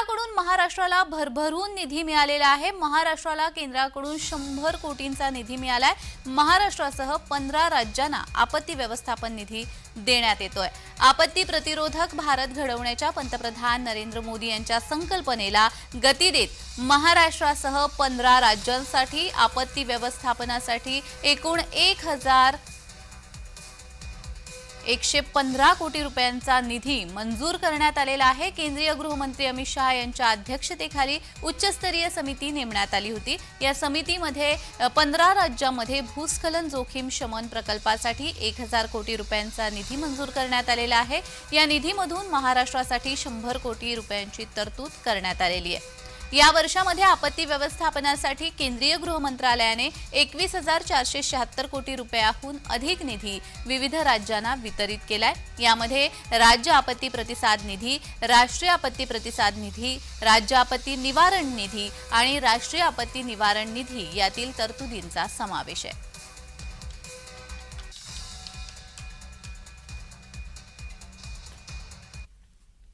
केंद्राकडून महाराष्ट्राला भरभरून निधी मिळालेला आहे. महाराष्ट्राला केंद्राकडून शंभर कोटींचा निधी मिळालाय. महाराष्ट्रासह पंधरा राज्यांना आपत्ती व्यवस्थापन निधी देण्यात येतोय. आपत्ती प्रतिरोधक भारत घडवण्याच्या पंतप्रधान नरेंद्र मोदी यांच्या संकल्पनेला गती देत महाराष्ट्रासह पंधरा राज्यांसाठी आपत्ती व्यवस्थापनासाठी एकूण एक हजार एकशे पंधरा कोटी रुपयांचा निधी मंजूर करण्यात आलेला आहे. केंद्रीय गृहमंत्री अमित शहा यांच्या अध्यक्षतेखाली उच्चस्तरीय समिती नेमण्यात आली होती. या समितीमध्ये पंधरा राज्यांमध्ये भूस्खलन जोखीम शमन प्रकल्पासाठी एक हजार कोटी रुपयांचा निधी मंजूर करण्यात आलेला आहे. या निधीमधून महाराष्ट्रासाठी शंभर कोटी रुपयांची तरतूद करण्यात आलेली आहे. या वर्षामध्ये आपत्ती व्यवस्थापनासाठी केंद्रीय गृह मंत्रालयाने एकवीस हजार चारशे शहात्तर कोटी रुपयाहून अधिक निधी विविध राज्यांना वितरित केलाय. यामध्ये राज्य आपत्ती प्रतिसाद निधी राष्ट्रीय आपत्ती प्रतिसाद निधी राज्य आपत्ती निवारण निधी आणि राष्ट्रीय आपत्ती निवारण निधी यातील तरतुदींचा समावेश आहे.